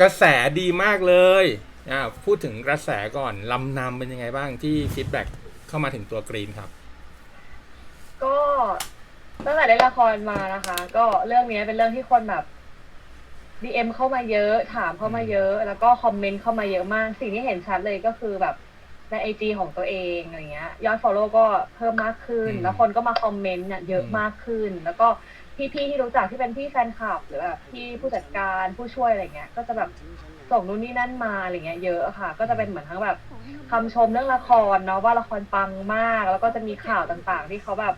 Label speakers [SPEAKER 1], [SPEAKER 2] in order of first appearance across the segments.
[SPEAKER 1] กระแสดีมากเลยอ่าพูดถึงกระแสก่อนลำนำเป็นยังไงบ้างที่ฟีดแบ็กเข้ามาถึงตัวกรีนครับ
[SPEAKER 2] ก็ตั้งแต่เล่นละครมานะคะ ก็เรื่องนี้เป็นเรื่องที่คนแบบ DM เข้ามาเยอะ ถามเข้ามาเยอะ แล้วก็คอมเมนต์เข้ามาเยอะมาก สิ่งที่เห็นชัดเลยก็คือแบบในไอจของตัวเองอะไรเงี้ยยอด follow ก็เพิ่มมากขึ้น
[SPEAKER 1] อืม
[SPEAKER 2] แล้วคนก็มาคอมเมนต์เนี่ยเยอะ
[SPEAKER 1] อืม
[SPEAKER 2] มากขึ้น แล้วก็ พี่ๆที่รู้จักที่เป็นพี่แฟนคลับ หรือแบบพี่ผู้จัดการผู้ช่วยอะไรเงี้ย ก็จะแบบส่งนู่นนี่นั่นมาอะไรเงี้ยเยอะค่ะ ก็จะเป็นเหมือนทั้งแบบคำชมเรื่องละครเนาะว่าละครปังมาก แล้วก็จะมีข่าวต่างๆ ที่เขาแบบ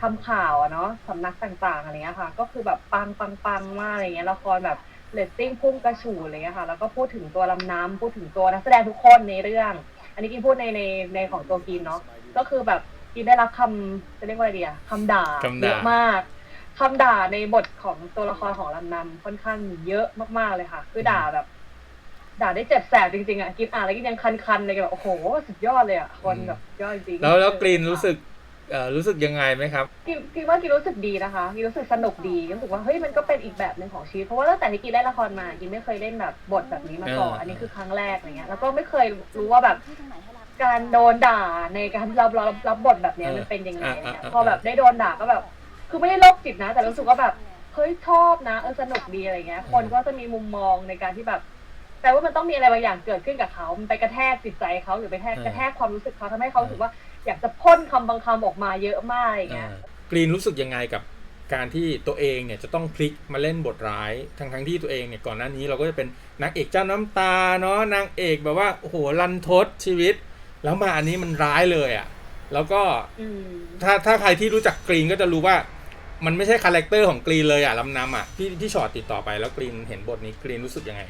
[SPEAKER 2] ทำข่าวอะเนาะสำนักต่างๆอะไรเงี้ยค่ะ ก็คือแบบปังปังปังมากอะไรเงี้ยละครแบบเรตติ้งพุ่งกระฉูดอะไรเงี้ยค่ะ แล้วก็พูดถึงตัวลำน้ำพูดถึงตัวนักแสดงทุกคนในเรื่อง อันนี้กินพูดในในในของตัวกินเนาะก็คือแบบกินได้รับคำจะเรียกว่าอะไรดีอะคำด่า
[SPEAKER 1] คำด่า
[SPEAKER 2] เยอะมาก คำด่าในบทของตัวละครของลำนำค่อนข้างเยอะมากๆเลยค่ะ คือด่าแบบ ด่าได้เจ็บแสบจริงๆอะกินอ่านแล้วกินยังคันๆเลยแบบโอ้โหสุดยอดเลยอะคนแบบสุดยอดจริงๆ
[SPEAKER 1] แล้วแล้วกรีนรู้สึกเอ่อรู้สึกยังไงไหมครับ
[SPEAKER 2] กินกินว่ากินรู้สึกดีนะคะกินรู้สึกสนุกดีรู้สึกว่าเฮ้ยมันก็เป็นอีกแบบหนึ่งของชีวิตเพราะว่าตั้งแต่ที่กินเล่นละครมากินไม่เคยเล่นแบบบทแบบนี้มาก่อน
[SPEAKER 1] เอออั
[SPEAKER 2] อันนี้คือครั้งแรกอะไรเงี้ยแล้วก็ไม่เคยรู้ว่าแบบการโดนด่าในการรับรับรับบทแบบเนี้ยมันเป็นยังไงอะไรเงี้ยพอแบบได้โดนด่าก็แบบ คือไม่ได้โรคจิตนะ แต่รู้สึกว่าแบบเฮ้ยชอบนะเออสนุกดีอะไรเงี้ย คนก็จะมีมุมมองในการที่แบบแปลว่ามันต้องมีอะไรบางอย่างเกิดขึ้นกับเขา มันไปกระแทกจิตใจเขาหรือไปแทก
[SPEAKER 1] เออ
[SPEAKER 2] กระแทกความรู้สึกเขาทำให้เขารู้สึกว่า อยากจะพ่นคำบางคำออกมาเยอะมากอะไรเงี้ย
[SPEAKER 1] อ่ากรีนรู้สึกยังไงกับการที่ตัวเองเนี่ยจะต้องพลิกมาเล่นบทร้ายทั้งทั้งๆที่ตัวเองเนี่ยก่อนหน้านี้เราก็จะเป็นนางเอกเจ้าน้ำตาเนาะนางเอกแบบว่าโอ้โหรันทดชีวิต แล้วมาอันนี้มันร้ายเลยอะ่ะ แล้วก็
[SPEAKER 2] อืม
[SPEAKER 1] ถ้าถ้าใครที่รู้จักกรีนก็จะรู้ว่า มันไม่ใช่คาแรคเตอร์ของกรีนเลยอะ่ะลำนำอะ่ะพี่พี่ชอตติดต่อไปแล้วกรีนเห็นบทนี้กรีนรู้สึกยังไง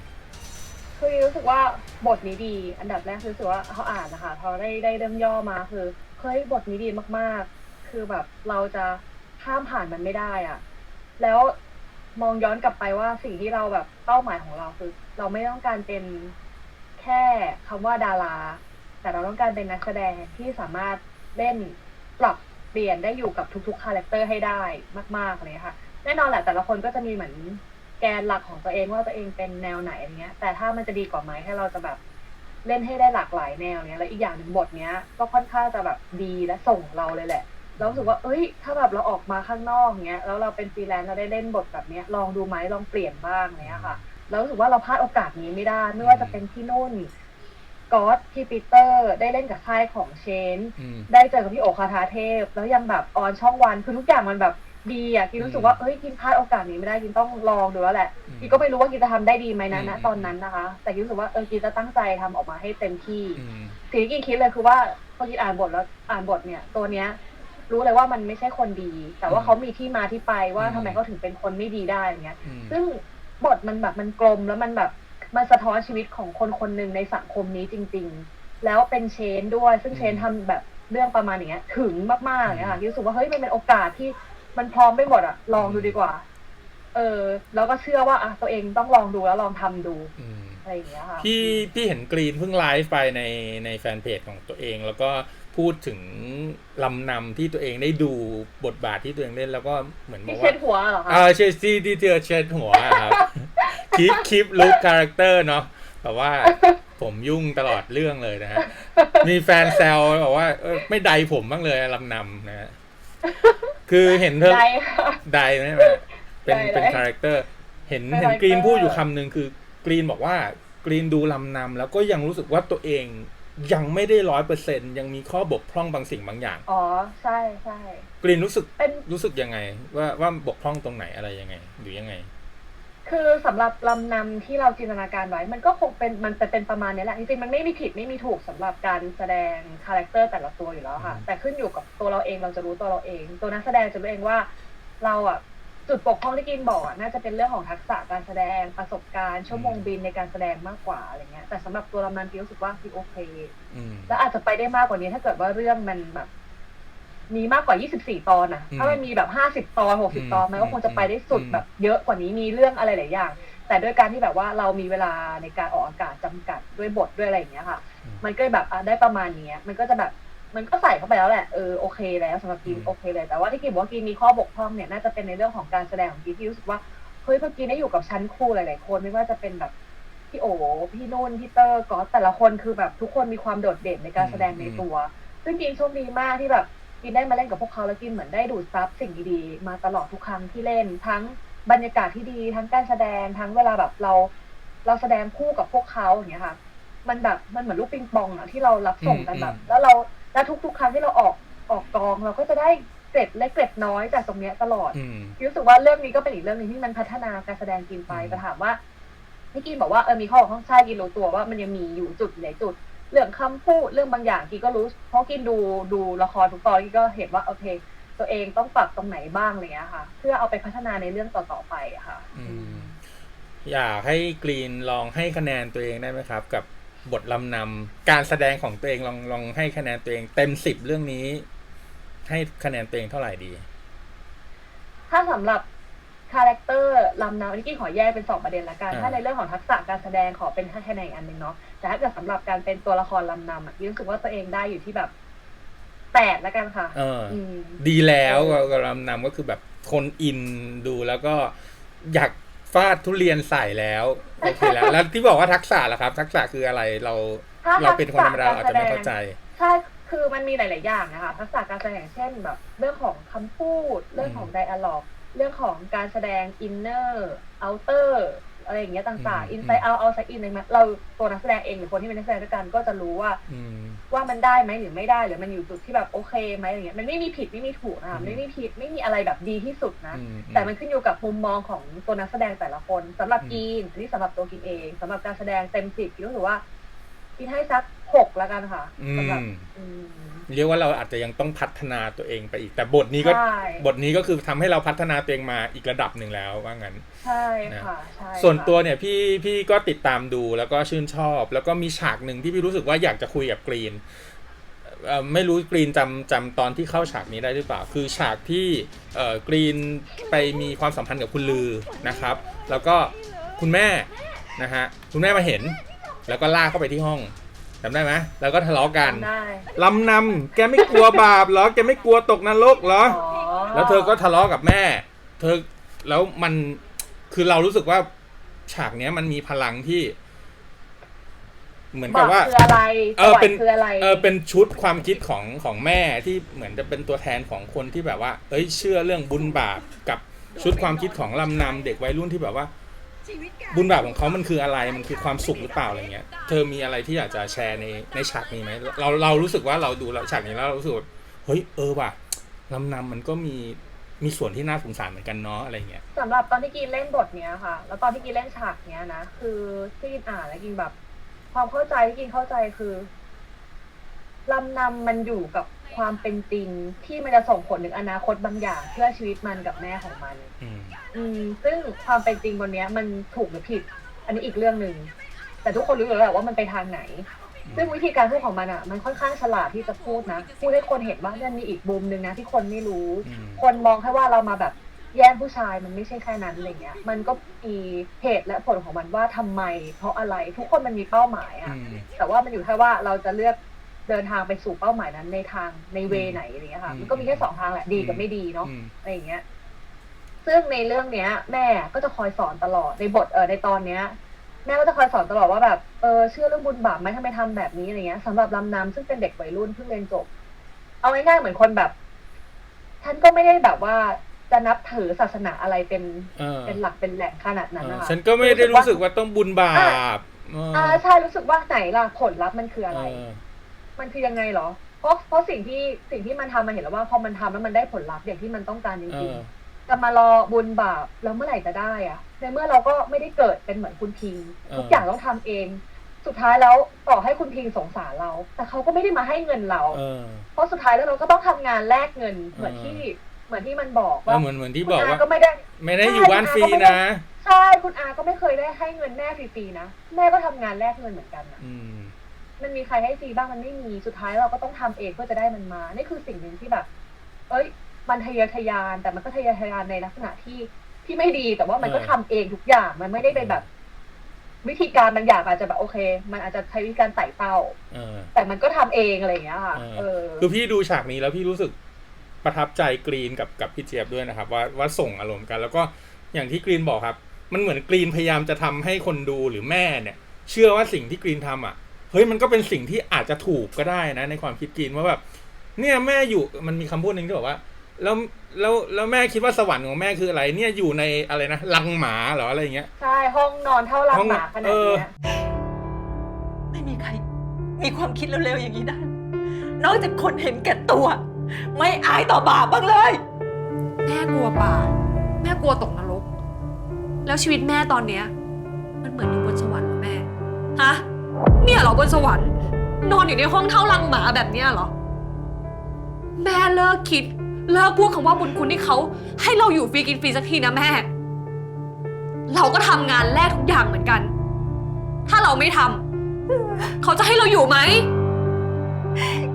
[SPEAKER 2] คือรู้สึกว่าบทนี้ดี อันดับแรกคือรู้สึกว่าเขาอ่านนะคะพอได้ได้เริ่มย่อมาคือเฮ้ยบทนี้ดีมากๆ คือแบบเราจะข้ามผ่านมันไม่ได้อะ แล้วมองย้อนกลับไปว่าสิ่งที่เราแบบเป้าหมายของเราคือ เราไม่ต้องการเป็นแค่คำว่าดารา แต่เราต้องการเป็นนักแสดงที่สามารถเล่นปรับ เปลี่ยนได้อยู่กับทุกๆคาแรคเตอร์ให้ได้มาก ๆเลยค่ะ แน่นอนแหละแต่ละคนก็จะมีเหมือนแกนหลักของตัวเองว่าตัวเองเป็นแนวไหนอะไรเงี้ย แต่ถ้ามันจะดีกว่าไหมให้เราจะแบบเล่นให้ได้หลากหลายแนวเนี้ยแล้วอีกอย่างหนึ่งบทเนี้ย ก็ค่อนข้างจะแบบดีและส่งเราเลยแหละเรารู้สึกว่า เอ้ย ถ้าแบบเราออกมาข้างนอกเงี้ย แล้วเราเป็นฟรีแลนซ์เราได้เล่นบทแบบเนี้ย ลองดูไหมลองเปลี่ยนบ้างเนี้ยค่ะแล้วรู้สึกว่าเราพลาดโอกาสนี้ไม่ได้ ไม่ว่าจะเป็นพี่นุ่น ก๊อตพี่ปีเตอร์ได้เล่นกับค่ายของเชน
[SPEAKER 1] อืม
[SPEAKER 2] ได้เจอกับพี่โอคาทาเทพ แล้วยังแบบออนช่องวันคือทุกอย่างมันแบบดีอะกินรู้สึกว่าเอ้ยกินพลาดโอกาสนี้ไม่ได้กินต้องลองดูแล้วแหละ
[SPEAKER 1] อืม
[SPEAKER 2] กินก็ไม่รู้ว่ากินจะทำได้ดีไหมนะ
[SPEAKER 1] อืม
[SPEAKER 2] ณตอนนั้นนะคะ แต่กินรู้สึกว่าเออกินจะตั้งใจทำออกมาให้เต็มที่
[SPEAKER 1] อืม
[SPEAKER 2] สิ่งที่กินคิดเลยคือว่าพอกินอ่านบทแล้วอ่านบทเนี่ย ตัวเนี้ย รู้เลยว่ามันไม่ใช่คนดี แต่ว่าเขามีที่มาที่ไปว่า
[SPEAKER 1] อืม
[SPEAKER 2] ทำไมเขาถึงเป็นคนไม่ดีได้อย่างเงี้ย
[SPEAKER 1] อืม
[SPEAKER 2] ซึ่งบทมันแบบมันกลมแล้วมันแบบ มันสะท้อนชีวิตของคนคนหนึ่งในสังคมนี้จริง ๆ แล้วเป็นเชนด้วย ซึ่งเชนทำแบบเรื่องประมาณอย่างเงี้ย ถึงมากๆอย่างเงี้ยค่ะที่รู้สึกว่าเฮ้ยมันเป็นโอกาสที่มันพร้อมไปหมดอะลองดูดีกว่า เออ แล้วก็เชื่อว่าอะตัวเองต้องลองดูแล้วลองทำดู
[SPEAKER 1] อืม
[SPEAKER 2] อะไรอย่างเงี้ยค่ะ
[SPEAKER 1] พี่พี่เห็นกรีนเพิ่งไลฟ์ไปในในแฟนเพจของตัวเอง แล้วก็พูดถึงลำนำที่ตัวเองได้ดูบทบาทที่ตัวเองเล่นแล้วก็เหมือนบอ
[SPEAKER 2] ที่
[SPEAKER 1] ก
[SPEAKER 2] เช็
[SPEAKER 1] ว่า
[SPEAKER 2] ดหัวเหรอคะ
[SPEAKER 1] อ่าเชสซี่ที่เธอเช็ดหัวอะครับ คลิปคลิปลุคคาแรคเตอร์เนาะแบบว่าผมยุ่งตลอดเรื่องเลยนะฮะ มีแฟนแซวบอกว่าเออไม่ใดผมบ้างเลยลำนำนะฮะ คือเห็นเธอ
[SPEAKER 2] ได้ค่ะ
[SPEAKER 1] ไดไหมแม่เป็น
[SPEAKER 2] ได้
[SPEAKER 1] เป็น
[SPEAKER 2] ได้
[SPEAKER 1] คาแรคเตอร์ เห็น
[SPEAKER 2] เป็น
[SPEAKER 1] เห็น
[SPEAKER 2] คาแรคเตอร์
[SPEAKER 1] กรีนพูดอยู่คำหนึ่งคือกรีนบอกว่ากรีนดูลำนำแล้วก็ยังรู้สึกว่าตัวเองยังไม่ได้ร้อยเปอร์เซ็นยังมีข้อบกพร่องบางสิ่งบางอย่าง
[SPEAKER 2] อ๋อ ใช่ใช่
[SPEAKER 1] กรีนรู้สึก
[SPEAKER 2] เป็น
[SPEAKER 1] รู้สึกยังไง ว่าว่าบกพร่องตรงไหนอะไรยังไง หรือยังไง
[SPEAKER 2] คือสำหรับลำนำที่เราจินตนาการไว้ มันก็คงเป็นมันจะเป็นประมาณนี้แหละจริงๆมันไม่มีผิดไม่มีถูกสำหรับการแสดงคาแรคเตอร์แต่ละตัวอยู่แล้วค่ะ
[SPEAKER 1] อืม
[SPEAKER 2] แต่ขึ้นอยู่กับตัวเราเองเราจะรู้ตัวเราเอง ตัวนักแสดงจะรู้เองว่า เราอะจุดปกพร่องที่กินบอกอะน่าจะเป็นเรื่องของทักษะการแสดงประสบการณ์ชั่วโมงบินในการแสดงมากกว่าอะไรเงี้ยแต่สำหรับตัวลำนำพี่รู้สึกว่าพี่โอเค
[SPEAKER 1] อืม
[SPEAKER 2] แล้วอาจจะไปได้มากกว่านี้ถ้าเกิดว่าเรื่องมันแบบ มีมากกว่า 24 ตอนนะ
[SPEAKER 1] อืม
[SPEAKER 2] ถ้ามันมีแบบ 50 ตอน
[SPEAKER 1] อืม
[SPEAKER 2] 60 ตอนมันก็คงจะไปได้สุด
[SPEAKER 1] อืม
[SPEAKER 2] แบบเยอะกว่านี้มีเรื่องอะไรหลายอย่าง แต่ด้วยการที่แบบว่าเรามีเวลาในการออกอากาศจำกัดด้วยบทด้วยอะไรอย่างเงี้ยค่ะ มันก็แบบอะได้ประมาณเนี้ยมันก็จะแบบมันก็ใส่เข้าไปแล้วแหละ เออ โอเคแล้วสำหรับกีน
[SPEAKER 1] อืม
[SPEAKER 2] โอเคเลย แต่ว่าที่กีนบอกว่ากีนมีข้อบกพร่องเนี่ย น่าจะเป็นในเรื่องของการแสดงของกีนที่รู้สึกว่า เฮ้ยพอกีนได้อยู่กับชั้นครูหลาย ๆ คนไม่ว่าจะเป็นแบบพี่โอ พี่นุ่น พี่เตอร์ก็แต่ละคนคือแบบทุกคนมีความโดดเด่นในการแสดงในตัว ซึ่งกินโชคดีมากที่แบบ กินได้มาเล่นกับพวกเขาแล้วกินเหมือนได้ดูดซับสิ่งดีๆมาตลอดทุกครั้งที่เล่น ทั้งบรรยากาศที่ดี ทั้งการแสดงทั้งเวลาแบบเรา เราแสดงคู่กับพวกเขาอย่างเงี้ยค่ะ มันแบบมันเหมือนลูกปิงปองอะที่เรารับส่งกันแบบ
[SPEAKER 1] อืม
[SPEAKER 2] แล้วเราแล้วทุก ๆ ครั้งที่เราออกออกกองเราก็จะได้เกร็ดเล็กเกร็ดน้อยจากตรงเนี้ยตลอด
[SPEAKER 1] อืม
[SPEAKER 2] รู้สึกว่าเรื่องนี้ก็เป็นอีกเรื่องหนึ่งที่มันพัฒนาการแสดงกินไป
[SPEAKER 1] อืม
[SPEAKER 2] แต่ถามว่าพี่กินบอกว่าเออมีข้อบกพร่องใช่กินรู้ตัวว่ามันยังมีอยู่จุดหลายจุด เรื่องคำพูดเรื่องบางอย่างกินก็รู้ เพราะกินดูดูละครทุกตอนกินก็เห็นว่าโอเค ตัวเองต้องปรับตรงไหนบ้างอะไรเงี้ยค่ะ เพื่อเอาไปพัฒนาในเรื่องต่อๆไปอะค่ะ
[SPEAKER 1] อืมอยากให้กรีนลองให้คะแนนตัวเองได้ไหมครับ กับบทลำนำการแสดงของตัวเองลองลองให้คะแนนตัวเอง เต็มสิบเรื่องนี้ ให้คะแนนตัวเองเท่าไหร่ดี
[SPEAKER 2] ถ้าสำหรับ คาแรคเตอร์ลำนำอันนี้กี้ขอแยกเป็นสองประเด็นละกัน
[SPEAKER 1] อ่า
[SPEAKER 2] ถ้าในเรื่องของทักษะการแสดงขอเป็นแค่คะแนนอีกอันหนึ่งเนาะแต่ถ้าเกิดสำหรับการเป็นตัวละครลำนำอะกี้รู้สึกว่าตัวเองได้อยู่ที่แบบแปดละกันค่ะ
[SPEAKER 1] เอออ
[SPEAKER 2] อืม
[SPEAKER 1] ดีแล้ว
[SPEAKER 2] เออ
[SPEAKER 1] กับลำนำก็คือแบบคนอินดูแล้วก็อยากฟาดทุเรียนใส่แล้วโอเคแล้ว แล้วที่บอกว่าทักษะล่ะครับ ทักษะคืออะไรเรา
[SPEAKER 2] ถ้า
[SPEAKER 1] เราเป็นคนธรรมดา
[SPEAKER 2] ทักษะ
[SPEAKER 1] อาจจะไม่เข้าใจ
[SPEAKER 2] ใช่คือมันมีหลาย ๆ อย่างนะคะทักษะการแสดงเช่นแบบ เรื่องของคำพูด เรื่องของไดอะล็อก เรื่องของการแสดงอินเนอร์เอาเตอร์อะไรอย่างเงี้ยต่าง
[SPEAKER 1] อืม
[SPEAKER 2] ๆอินไซเอาเอาไซอินอะไรมาเราตัวนักแสดงเองหรือคนที่เป็นนักแสดงด้วยกันก็จะรู้ว่า
[SPEAKER 1] อืม
[SPEAKER 2] ว่ามันได้ไหมหรือไม่ได้หรือมันอยู่จุดที่แบบโอเคไหมอะไรเงี้ยมันไม่มีผิดไม่มีถูกนะคะ
[SPEAKER 1] อืม
[SPEAKER 2] ไม่มีผิดไม่มีอะไรแบบดีที่สุดนะ
[SPEAKER 1] อืม
[SPEAKER 2] แต่มันขึ้นอยู่กับมุมมองของตัวนักแสดงแต่ละคนสำหรับ
[SPEAKER 1] อืม
[SPEAKER 2] กีนอันนี้สำหรับตัวกินเองสำหรับการแสดงเต็มสิบกินรู้สึกว่า กินให้สักหกแล้วกันค่ะ
[SPEAKER 1] อื
[SPEAKER 2] สำหรับ
[SPEAKER 1] ม
[SPEAKER 2] อืม
[SPEAKER 1] เรียกว่าเราอาจจะยังต้องพัฒนาตัวเองไปอีก แต่บทนี้ก็
[SPEAKER 2] ใช่
[SPEAKER 1] บทนี้ก็คือทำให้เราพัฒนาตัวเองมาอีกระดับหนึ่งแล้วว่างั้น
[SPEAKER 2] ใช่ค่ะใช่
[SPEAKER 1] ส่วน
[SPEAKER 2] ค่ะ
[SPEAKER 1] ตัวเนี่ยพี่พี่ก็ติดตามดูแล้วก็ชื่นชอบ แล้วก็มีฉากหนึ่งที่พี่รู้สึกว่าอยากจะคุยกับกรีนเอ่อไม่รู้กรีนจำจำตอนที่เข้าฉากนี้ได้หรือเปล่า คือฉากที่เอ่อกรีนไปมีความสัมพันธ์กับคุณลือนะครับ แล้วก็คุณแม่นะฮะคุณแม่มาเห็น แล้วก็ลากเข้าไปที่ห้องจำได้ไหมแล้วก็ทะเลาะกัน
[SPEAKER 2] ได้
[SPEAKER 1] ลำนำแกไม่กลัวบาปเหรอ แกไม่กลัวตกนรกเหรอ
[SPEAKER 2] อ๋อ
[SPEAKER 1] แล้วเธอก็ทะเลาะกับแม่ เธอแล้วมันคือเรารู้สึกว่าฉากเนี้ยมันมีพลังที่ เหมือนกับว่า
[SPEAKER 2] บปคืออะไร
[SPEAKER 1] เออเป็น
[SPEAKER 2] สวรรค์คืออะไร
[SPEAKER 1] เออเป็นชุดความคิดของของแม่ที่เหมือนจะเป็นตัวแทนของคนที่แบบว่า เอ้ยเชื่อเรื่องบุญบาปกับชุดความคิดของลำนำเด็กวัยรุ่นที่แบบว่า บุญบาปของเขามันคืออะไรมันคือความสุขหรือเปล่าอะไรเงี้ย เธอมีอะไรที่อยากจะแชร์ในในฉากนี้ไหมเราเรารู้สึกว่าเราดูแล้วฉากนี้แล้วเรารู้สึกว่าเฮ้ยเออว่ะลำนำมันก็มีมีส่วนที่น่าสงสารเหมือนกันเนาะอะไรเงี้ย
[SPEAKER 2] สำหรับตอนที่กินเล่นบทเนี้ยค่ะ แล้วตอนที่กินเล่นฉากเนี้ยนะคือที่กินอ่านแล้วกินแบบความเข้าใจที่กินเข้าใจคือลำนำมันอยู่กับ ความเป็นจริงที่มันจะส่งผลถึงอนาคตบางอย่างเพื่อชีวิตมันกับแม่ของมัน
[SPEAKER 1] อืม
[SPEAKER 2] อืม ซึ่งความเป็นจริงบนเนี้ยมันถูกหรือผิด อันนี้อีกเรื่องหนึ่งแต่ทุกคนรู้อยู่แล้วแหละว่ามันไปทางไหน ซึ่งวิธีการพูดของมันอะ มันค่อนข้างฉลาดที่จะพูดนะพูดให้คนเห็นว่ามันมีอีกมุมหนึ่งนะที่คนไม่รู้
[SPEAKER 1] อืม
[SPEAKER 2] คนมองแค่ว่าเรามาแบบแย่งผู้ชายมันไม่ใช่แค่นั้นอะไรเงี้ย มันก็มีเหตุและผลของมันว่าทำไม เพราะอะไรทุกคนมันมีเป้าหมายอะ
[SPEAKER 1] อืม
[SPEAKER 2] แต่ว่ามันอยู่แค่ว่าเราจะเลือก เดินทางไปสู่เป้าหมายนั้นในทางในเวไหนอะไรเงี้ยค่ะ
[SPEAKER 1] อืม
[SPEAKER 2] มันก็มีแค่สองทางแหละดีกับไม่ดีเนาะ
[SPEAKER 1] อืม
[SPEAKER 2] อะไรอย่างเงี้ย ซึ่งในเรื่องเนี้ย แม่ก็จะคอยสอนตลอดในบทเออในตอนเนี้ย แม่ก็จะคอยสอนตลอดว่าแบบเออเชื่อเรื่องบุญบาปไหมทำไมทำแบบนี้อะไรเงี้ยสำหรับลำน้ำซึ่งเป็นเด็กวัยรุ่นเพิ่งเรียนจบ เอาง่ายๆเหมือนคนแบบท่านก็ไม่ได้แบบว่าจะนับถือศาสนาอะไรเป็น
[SPEAKER 1] เออ
[SPEAKER 2] เป็นหลักเป็นแหล่งขนาดนั้น
[SPEAKER 1] เออ
[SPEAKER 2] นะคะ
[SPEAKER 1] ฉันก็ไม่ได้รู้สึกว่าต้องบุญบาปเออ
[SPEAKER 2] อ่าใช่รู้สึกว่าไหนล่ะผลลัพธ์มันคืออะไร
[SPEAKER 1] เออ
[SPEAKER 2] มันคือยังไงเหรอ เพราะเพราะสิ่งที่สิ่งที่มันทำมันเห็นแล้วว่าพอมันทำแล้วมันได้ผลลัพธ์อย่างที่มันต้องการจ
[SPEAKER 1] เอ
[SPEAKER 2] ริง
[SPEAKER 1] อ
[SPEAKER 2] ๆจะมารอบุญบาปแล้วเมื่อไหร่จะได้อะในเมื่อเราก็ไม่ได้เกิดเป็นเหมือนคุณพิง
[SPEAKER 1] เออ
[SPEAKER 2] ทุกอย่างต้องทำเอง สุดท้ายแล้วต่อให้คุณพิงสงสารเรา แต่เขาก็ไม่ได้มาให้เงินเรา
[SPEAKER 1] เออ
[SPEAKER 2] เพราะสุดท้ายแล้วเราก็ต้องทำงานแลกเงินเหมือน
[SPEAKER 1] เออ
[SPEAKER 2] ที่เหมือนที่มันบอก
[SPEAKER 1] เออ
[SPEAKER 2] ว่า
[SPEAKER 1] เหมือนเหมือนที่
[SPEAKER 2] คุณ
[SPEAKER 1] บอก
[SPEAKER 2] อา
[SPEAKER 1] ว่า
[SPEAKER 2] ก็ไม่ได้
[SPEAKER 1] ไม่ได้อยู่บ้านฟรีนะ
[SPEAKER 2] ใช่คุณอาก็ไม่เคยได้ให้เงินแม่ฟรีๆนะแม่ก็ทำงานแลกเงินเหมือนกันนะ
[SPEAKER 1] อื ม
[SPEAKER 2] มันมีใครให้ฟรีบ้างมันไม่มี สุดท้ายเราก็ต้องทำเองเพื่อจะได้มันมา นี่คือสิ่งหนึ่งที่แบบ เอ้ย มันทะเยอทะยาน แต่มันก็ทะเยอทะยานในลักษณะที่ที่ไม่ดีแต่ว่ามันก็
[SPEAKER 1] เออ
[SPEAKER 2] ทำเองทุกอย่าง มันไม่ได้เป็นแบบ วิธีการบางอย่างอาจจะแบบโอเค มันอาจจะใช้วิธีการไต่เต้า
[SPEAKER 1] เออ
[SPEAKER 2] แต่มันก็ทำเองอะไรอย่างเงี้ยค่ะ
[SPEAKER 1] เออ
[SPEAKER 2] เออ
[SPEAKER 1] คือพี่ดูฉากนี้แล้วพี่รู้สึกประทับใจกรีนกับกับพี่เจี๊ยบด้วยนะครับ ว่าว่าส่งอารมณ์กัน แล้วก็อย่างที่กรีนบอกครับ มันเหมือนกรีนพยายามจะทำให้คนดูหรือแม่เนี่ย เชื่อว่าสิ่งที่กรีนทำอะ เฮ้ยมันก็เป็นสิ่งที่อาจจะถูกก็ได้นะในความคิดกรีนว่าแบบเนี่ยแม่อยู่มันมีคำพูดหนึ่งที่บอกว่า แล้วแล้วแล้วแม่คิดว่าสวรรค์ของแม่คืออะไร เนี่ยอยู่ในอะไรนะลังหมาเหรออะไรอย่างเงี้ย
[SPEAKER 2] ใช่ห้องนอนเท่าลัง
[SPEAKER 1] ห้อง
[SPEAKER 2] หมาขนาด
[SPEAKER 1] เออ
[SPEAKER 2] เนี้ย
[SPEAKER 3] ไม่มีใคร มีความคิดเร็วๆอย่างนี้ได้นอกจากคนเห็นแก่ตัว ไม่อายต่อบาปบ้างเลย
[SPEAKER 4] แม่กลัวป่าแม่กลัวตกนรก แล้วชีวิตแม่ตอนเนี้ย มันเหมือนอยู่บนสวรรค์เหรอแม่ฮะ เนี่ยเหรอบนสวรรค์ นอนอยู่ในห้องเท่ารังหมาแบบเนี้ยเหรอ แม่เลิกคิด เลิกพูดคำว่าบุญคุณที่เขา ให้เราอยู่ฟรีกินฟรีสักทีนะแม่ เราก็ทำงานแลกทุกอย่างเหมือนกัน ถ้าเราไม่ทำเขาจะให้เราอยู่ไหม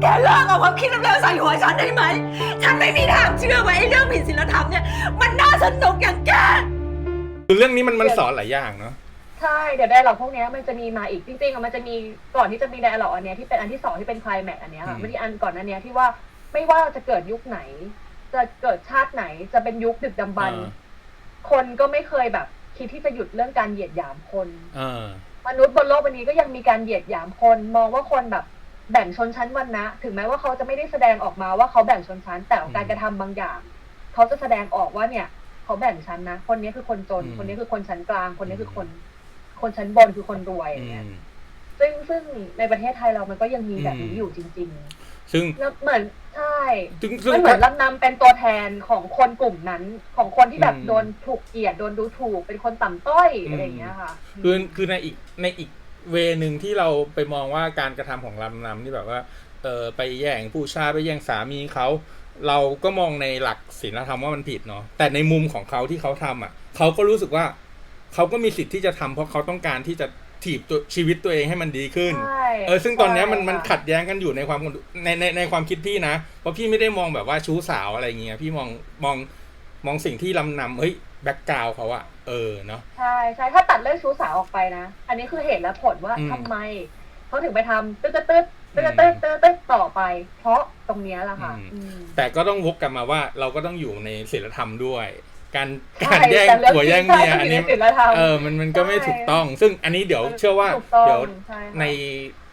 [SPEAKER 3] แกเลิกเอาความคิดเร็วๆใส่หัวฉันได้ไหม ฉันไม่มีทางเชื่อว่าไอ้เรื่องผิดศีลธรรมเนี่ย มันน่าสนุกอย่างแก
[SPEAKER 1] คือเรื่องนี้มันมันสอนหลายอย่างเนาะ
[SPEAKER 2] ใช่เดี๋ยวไดร์ล็อกพวกเนี้ยมันจะมีมาอีกจริงๆอะมันจะมีก่อนที่จะมีไดร์ล็อกอันเนี้ยที่เป็นอันที่สองที่เป็นไคลแม็กซ์อันเนี้ยค่ะ
[SPEAKER 1] อืม
[SPEAKER 2] ไม่ได้อันก่อนอันเนี้ยที่ว่าไม่ว่าจะเกิดยุคไหน จะเกิดชาติไหนจะเป็นยุคดึกดำบรรพ์
[SPEAKER 1] เออ
[SPEAKER 2] คนก็ไม่เคยแบบ คิดที่จะหยุดเรื่องการเหยียดหยามคน
[SPEAKER 1] เออ
[SPEAKER 2] มนุษย์บนโลกใบนี้ก็ยังมีการเหยียดหยามคน มองว่าคนแบบแบ่งชนชั้นวรรณะ ถึงแม้ว่าเขาจะไม่ได้แสดงออกมาว่าเขาแบ่งชนชั้น แต่การกระทำบางอย่าง เขาจะแสดงออกว่าเนี่ย เขาแบ่งชั้นนะ คนนี้คือคนจน
[SPEAKER 1] อืม
[SPEAKER 2] คนนี้คือคนชั้นกลาง คนนี้คือคน คนชั้นบนคือคนรวยอ
[SPEAKER 1] อื
[SPEAKER 2] ย่างเงี้ย
[SPEAKER 1] ม
[SPEAKER 2] ซึ่งซึ่งในประเทศไทยเรามันก็ยังมีแบบนี้อยู่จริง
[SPEAKER 1] ซึ่ง
[SPEAKER 2] ๆแล้วเหมือนใช่
[SPEAKER 1] ซึ่งซึ่ง
[SPEAKER 2] มันเหมือนลำนำเป็นตัวแทนของคนกลุ่มนั้น ของคนที่แบบ
[SPEAKER 1] อืม
[SPEAKER 2] โดนถูกเกลียดโดนดูถูกเป็นคนต่ำต้อย
[SPEAKER 1] อืม
[SPEAKER 2] อะไรอย่างเงี้ยค่ะ
[SPEAKER 1] คือคือในอีกในอีกเวหนึ่งที่เราไปมองว่าการกระทำของลำนำที่แบบว่า เออไปแย่งผู้ชายไปแย่งสามีเขาเราก็มองในหลักศีลธรรมว่ามันผิดเนาะแต่ในมุมของเขาที่เขาทำอะเขาก็รู้สึกว่า เขาก็มีสิทธิ์ที่จะทำเพราะเขาต้องการที่จะถีบตัวชีวิตตัวเองให้มันดีขึ้น
[SPEAKER 2] ใช่
[SPEAKER 1] เออซึ่งตอนเนี้ยมัน
[SPEAKER 2] ใช่
[SPEAKER 1] มัน
[SPEAKER 2] ค่ะ
[SPEAKER 1] ขัดแย้งกันอยู่ในความในในในความคิดพี่นะ เพราะพี่ไม่ได้มองแบบว่าชู้สาวอะไรเงี้ย พี่มองมองมองสิ่งที่ลำนำเฮ้ยแบ็กกราวเขาอะเออเนาะ
[SPEAKER 2] ใช่ใช่ถ้าตัดเรื่องชู้สาวออกไปนะ อันนี้คือเหตุและผลว่า
[SPEAKER 1] อืม
[SPEAKER 2] ทำไมเขาถึงไปทำตึ๊ดตึ๊ดตึ๊ดตึ๊ดตึ๊ดตึ๊ดตึ๊ดต่อไป เพราะตรงเนี้ยแหละค่ะอืม
[SPEAKER 1] แต่ก็ต้องวกกลับมาว่าเราก็ต้องอยู่ในศีลธรรมด้วย การ
[SPEAKER 2] ใช่
[SPEAKER 1] การแย่ง
[SPEAKER 2] แต่เรื่อง
[SPEAKER 1] ผัวแย่งเมีย
[SPEAKER 2] ใช่
[SPEAKER 1] อันนี้
[SPEAKER 2] ศีลธรรม
[SPEAKER 1] เออมันมันก็ไม่
[SPEAKER 2] ใช่
[SPEAKER 1] ถูกต้อง ซึ่งอันนี้เดี๋ยวเชื่อว่า
[SPEAKER 2] ถูกต้อง
[SPEAKER 1] เดี๋ยว
[SPEAKER 2] ใช่ค่ะ
[SPEAKER 1] ใน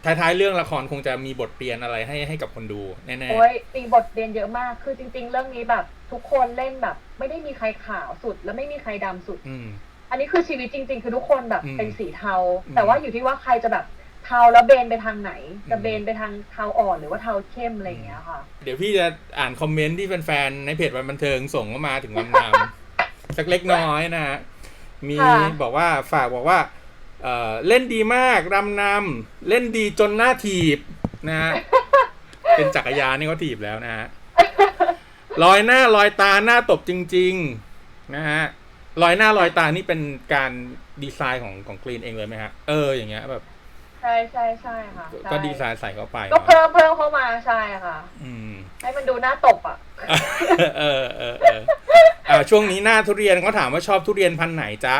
[SPEAKER 1] ท้ายๆเรื่องละครคงจะมีบทเรียนอะไรให้ให้กับคนดูแน่
[SPEAKER 2] โอ้ยมีบทเรียนเยอะมาก คือจริง ๆ เรื่องนี้แบบ ทุกคนเล่นแบบ ไม่ได้มีใครขาวสุด และไม่มีใครดำสุด
[SPEAKER 1] ๆอืม
[SPEAKER 2] อันนี้คือชีวิตจริง ๆ คือทุกคนแบบ
[SPEAKER 1] อืม
[SPEAKER 2] เป็นสีเทา
[SPEAKER 1] อืม
[SPEAKER 2] แต่ว่าอยู่ที่ว่าใครจะแบบเทาแล้วเบนไปทางไหน จะ
[SPEAKER 1] อืม
[SPEAKER 2] เบนไปทางเทาอ่อนหรือว่าเทาเข้มอะไรอย่างเงี้ยค่ะ
[SPEAKER 1] เดี๋ยวพี่จะอ่านคอมเมนต์ที่แฟนๆในเพจวันบันเทิงส่งเข้ามาถึงลำนำ สักเล็กน้อยนะฮะมี
[SPEAKER 2] ค่ะ
[SPEAKER 1] บอกว่าฝากบอกว่าเออเล่นดีมากรำนำเล่นดีจนหน้าถีบนะฮะเป็นจักรยานนี่เขาถีบแล้วนะฮะลอยหน้าลอยตาหน้าตบจริง ๆ นะฮะลอยหน้าลอยตานี่เป็นการดีไซน์ของของกรีนเองเลยไหมฮะเอออย่างเงี้ยแบบ
[SPEAKER 2] ใช่ใช่ใช่ค่ะใช่
[SPEAKER 1] ก็ดีไซน์ใส่เข้าไป
[SPEAKER 2] ก็
[SPEAKER 1] เนอะ
[SPEAKER 2] เพิ่มเพิ่มเข้ามาใช่ค่ะ
[SPEAKER 1] อืม
[SPEAKER 2] ให้มันดูหน้าตบอะ
[SPEAKER 1] เออเออเอออ่าช่วงนี้หน้าทุเรียนเขาถามว่าชอบทุเรียนพันธุ์ไหนจ๊ะ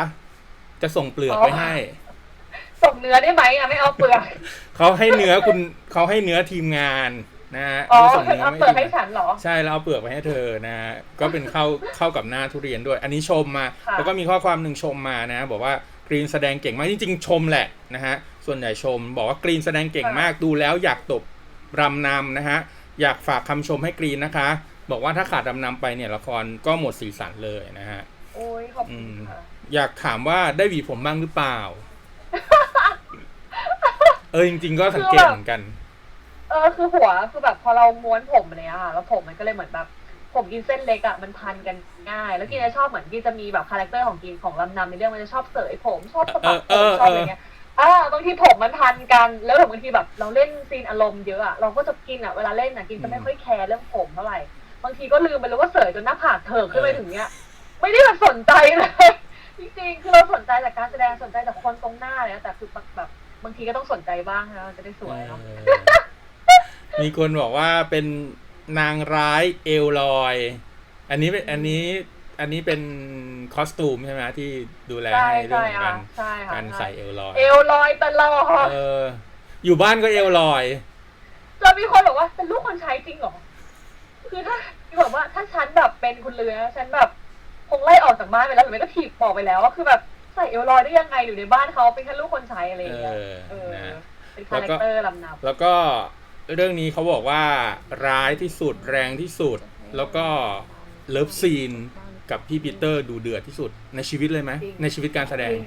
[SPEAKER 1] จะส่งเปลือกไปให้
[SPEAKER 2] ส่งเนื้อได้ไหมอะไม่เอาเปลือก
[SPEAKER 1] เขาให้เนื้อคุณเขาให้เนื้อทีมงานนะฮะ
[SPEAKER 2] อ๋อ
[SPEAKER 1] ไม่ส่ง
[SPEAKER 2] เอา
[SPEAKER 1] เนื้อ
[SPEAKER 2] เปลือกให้
[SPEAKER 1] ทีมงาน
[SPEAKER 2] ฉันเหรอ
[SPEAKER 1] ใช่แล้วเอาเปลือกไปให้เธอนะฮะก็เป็นเข้าเข้ากับหน้าทุเรียนด้วย อันนี้ชมมา
[SPEAKER 2] ค่ะ
[SPEAKER 1] แล้วก็มีข้อความหนึ่งชมมานะ บอกว่ากรีนแสดงเก่งมากจริงๆชมแหละนะฮะ ส่วนใหญ่ชม บอกว่ากรีนแสดงเก่งมากดูแล้วอยากตบรำนำนะฮะ อยากฝากคำชมให้กรีนนะคะ บอกว่าถ้าขาดรำนำไปเนี่ยละครก็หมดสีสันเลยนะฮะ
[SPEAKER 2] โอ้ยขอบคุณค่ะ
[SPEAKER 1] อยากถามว่าได้หวีผมบ้างหรือเปล่า เออจริง ๆ ก็สังเกตเหมือนกัน
[SPEAKER 2] เออคือหัวคือแบบพอเราม้วนผมอะไรเนี่ยค่ะแล้วผมมันก็เลยเหมือนแบบผมกินเส้นเล็กอะมันพันกันง่าย แล้วกินจะชอบเหมือนกินจะมีแบบคาแรคเตอร์ของกินของลำนำในเรื่องมันจะชอบเสยผมชอบสะบัดผ
[SPEAKER 1] เอ
[SPEAKER 2] ม
[SPEAKER 1] อเออ
[SPEAKER 2] ชอบอะไรเงี้ย อ่าบางทีผมมันพันกัน แล้วแบบบางทีแบบเราเล่นซีนอารมณ์เยอะอะเราก็จะกินอะเวลาเล่นอะกินจะไม่ค่อยแคร์เรื่องผมเท่าไหร่บางทีก็ลืมไปเลยว่าเสยจนหน้าผากเถิกขึ้นไปถึงเนี้ย ไม่ได้แบบสนใจเลยจริงๆคือเราสนใจจากการแสดงสนใจจากคนตรงหน้าเลยนะแต่คือแบบบางทีก็ต้องสนใจบ้างนะจะได้สวยเนาะ
[SPEAKER 1] มีคนบอกว่าเป็นนางร้ายเอลลอย อันนี้เป็นอันนี้ อันนี้เป็นคอสตูมใช่ไหมที่ดูแล
[SPEAKER 2] ใช่
[SPEAKER 1] ให้เรื่อ
[SPEAKER 2] ใช่
[SPEAKER 1] งของ
[SPEAKER 2] ค่ะ
[SPEAKER 1] การ
[SPEAKER 2] ใช่ค่ะ
[SPEAKER 1] การใส่เอลลอย
[SPEAKER 2] เอวลอยตลอด
[SPEAKER 1] เออ อยู่บ้านก็เอลลอย
[SPEAKER 2] จนมีคนบอกว่าเป็นลูกคนใช้จริงเหรอ คือถ้าคือแบบว่าถ้าฉันแบบเป็นคุณเรือฉันแบบคงไล่ออกจากบ้านไปแล้วหรือไม่ก็ถีบบอกไปแล้วว่าคือแบบใส่เอลลอยได้ยังไงอยู่ในบ้านเขาเป็นแค่ลูกคนใช้อะไรอย่างเงี้ย
[SPEAKER 1] เออ
[SPEAKER 2] เออ
[SPEAKER 1] นะ
[SPEAKER 2] เป็นคาแรคเตอร์ลำนำ
[SPEAKER 1] แล้วก็เรื่องนี้เขาบอกว่าร้ายที่สุดแรงที่สุด แล้วก็เลิฟซีน กับพี่ปีเตอร์ดูเดือดที่สุดในชีวิตเลยไหม
[SPEAKER 2] จริง
[SPEAKER 1] ในชีวิตการแสดง
[SPEAKER 2] จริง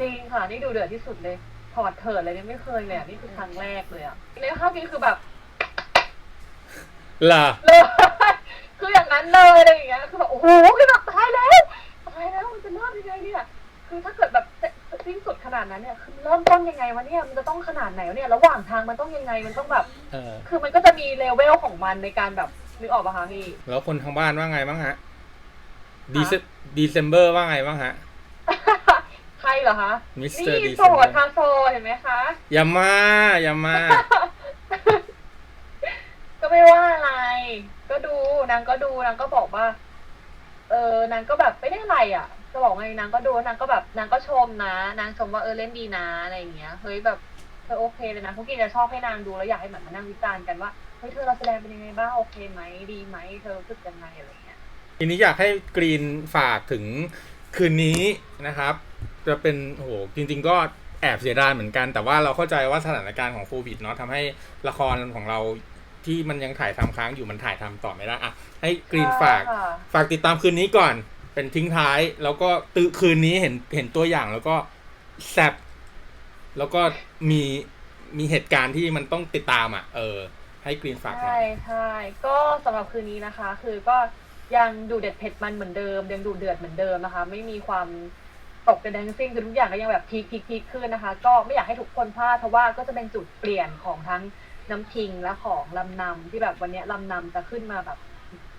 [SPEAKER 2] จริงค่ะ นี่ดูเดือดที่สุดเลยถอดเถิดเลยเนี่ยไม่เคยเลยอะนี่คือครั้งแรกเลยอะในภาพนี้คือแบบ
[SPEAKER 1] ล่ะ
[SPEAKER 2] เลยคืออย่างนั้นเลยอะไรอย่างเงี้ยคือแบบโอ้โหคือแบบตายแล้วตายแล้วมันจะเริ่มยังไงเนี่ยคือถ้าเกิดแบบสิ้นสุดขนาดนั้นเนี่ยคือเริ่มต้นยังไงวะเนี่ยมันจะต้องขนาดไหนวะเนี่ยระหว่างทางมันต้องยังไงมันต้องแบบ
[SPEAKER 1] เออ
[SPEAKER 2] คือมันก็จะมีเลเวลของมันในการแบบนึกออกปะคะพี่
[SPEAKER 1] แล้วคนทางบ้านว่าไงบ้างฮะ ดีเซดีเซมเบอร์ว่าไงบ้างฮะ
[SPEAKER 2] ใครเหรอคะ
[SPEAKER 1] มิสเตอร์
[SPEAKER 2] นี่
[SPEAKER 1] ดี
[SPEAKER 2] โส
[SPEAKER 1] เซมเบอ
[SPEAKER 2] ด
[SPEAKER 1] ร์
[SPEAKER 2] ค่ะโสดเห็นไหมคะ
[SPEAKER 1] อย่ามาอย่ามา
[SPEAKER 2] ก็ไม่ว่าอะไร ก็ดูนางก็ดูนางก็บอกว่า เออนางก็แบบไม่ได้อะไรอะ จะบอกไงนางก็ดูนางก็แบบนางก็ชมนะนางชมว่าเออเล่นดีนะอะไรอย่างเงี้ยเฮ้ยแบบเธอโอเคเลยนะพวกกินจะชอบให้นางดูแล้วอยากให้เหมือนมานั่งวิจารณ์กันว่าเฮ้ยเธอเราแสดงเป็นยังไงบ้างโอเคไหมดีไหมเธอรู้สึกยังไงอะไรอย่างเงี้ย
[SPEAKER 1] ทีนี้อยากให้กรีนฝากถึงคืนนี้นะครับ จะเป็นโอ้โหจริง ๆ ก็แอบเสียดายเหมือนกัน แต่ว่าเราเข้าใจว่าสถานการณ์ของโควิดเนาะทำให้ละครของเราที่มันยังถ่ายทำค้างอยู่มันถ่ายทำต่อไม่ได้อะให้กรีนฝาก
[SPEAKER 2] ค่ะ
[SPEAKER 1] ฝากติดตามคืนนี้ก่อน เป็นทิ้งท้าย แล้วก็ตื่นคืนนี้เห็นเห็นตัวอย่างแล้วก็แซบแล้วก็มีมีเหตุการณ์ที่มันต้องติดตามอะ เออ ให้กรีนฝากหน่
[SPEAKER 2] ใช่
[SPEAKER 1] อย
[SPEAKER 2] ใช่ก็สำหรับคืนนี้นะคะ คือก็ ยังดูเด็ดเผ็ดมันเหมือนเดิม ยังดูเดือดเหมือนเดิมนะคะ ไม่มีความตกกระแดงซิ่งคือทุกอย่างก็ยังแบบพีคพีคพีคขึ้นนะคะ ก็ไม่อยากให้ทุกคนพลาดเพราะว่าก็จะเป็นจุดเปลี่ยนของทั้งน้ำพิงและของลำนำที่แบบวันนี้ลำนำจะขึ้นมาแบบ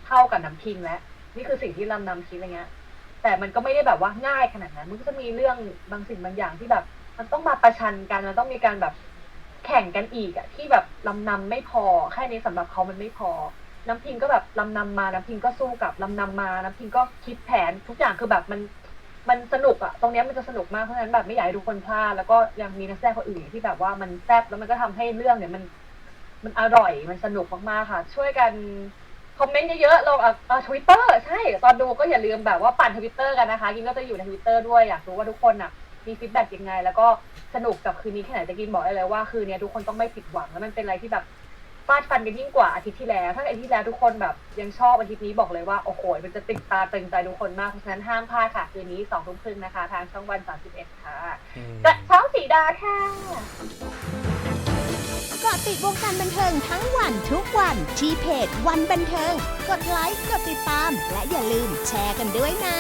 [SPEAKER 2] เท่ากับน้ำพิงแล้วนี่คือสิ่งที่ลำนำคิดอะไรเงี้ยแต่มันก็ไม่ได้แบบว่าง่ายขนาดนั้น มันก็จะมีเรื่องบางสิ่งบางอย่างที่แบบ มันต้องมาประชันกันมันต้องมีการแบบแข่งกันอีกอะที่แบบลำนำไม่พอ แค่นี้สำหรับเขามันไม่พอ น้ำพิงก็แบบลำนำมา น้ำพิงก็สู้กับลำนำมา น้ำพิงก็คิดแผนทุกอย่างคือแบบมันมันสนุกอะตรงเนี้ยมันจะสนุกมากเพราะฉะนั้นแบบไม่อยากให้ทุกคนพลาดแล้วก็ยังมีนักแสดงคนอื่นที่แบบว่ามันแซ่บแล้วมันก็ทำให้เรื่องเนี่ยมัน มันอร่อยมันสนุกมากๆค่ะ ช่วยกันคอมเมนต์เยอะๆลงอะทวิตเตอร์ใช่ ตอนดูก็อย่าลืมแบบว่าปั่นทวิตเตอร์กันนะคะกินก็จะอยู่ในทวิตเตอร์ด้วยอยากรู้ว่าทุกคนอะ มีฟีดแบ็กยังไง แล้วก็สนุกกับคืนนี้แค่ไหนจะกินบอกได้เลยว่าคืนนี้ทุกคนต้องไม่ผิดหวังแล้วมันเป็นอะไรที่แบบ ฟาดฟันกันยิ่งกว่าอาทิตย์ที่แล้ว ถ้าอาทิตย์ที่แล้วทุกคนแบบยังชอบอาทิตย์นี้บอกเลยว่าโอ้โหมันจะติดตาตึงใจทุกคนมากเพราะฉะนั้นห้ามพลาดค่ะคืนนี้สองทุ่มครึ่งนะคะ ทางช่องวันสามสิบเอ็ดค่ะ
[SPEAKER 1] อืม
[SPEAKER 2] กระเช้าสีดาค่ะ
[SPEAKER 5] เกาะติดวงการบันเทิงทั้งวันทุกวันที่เพจวันบันเทิง กดไลค์กดติดตาม และอย่าลืมแชร์กันด้วยนะ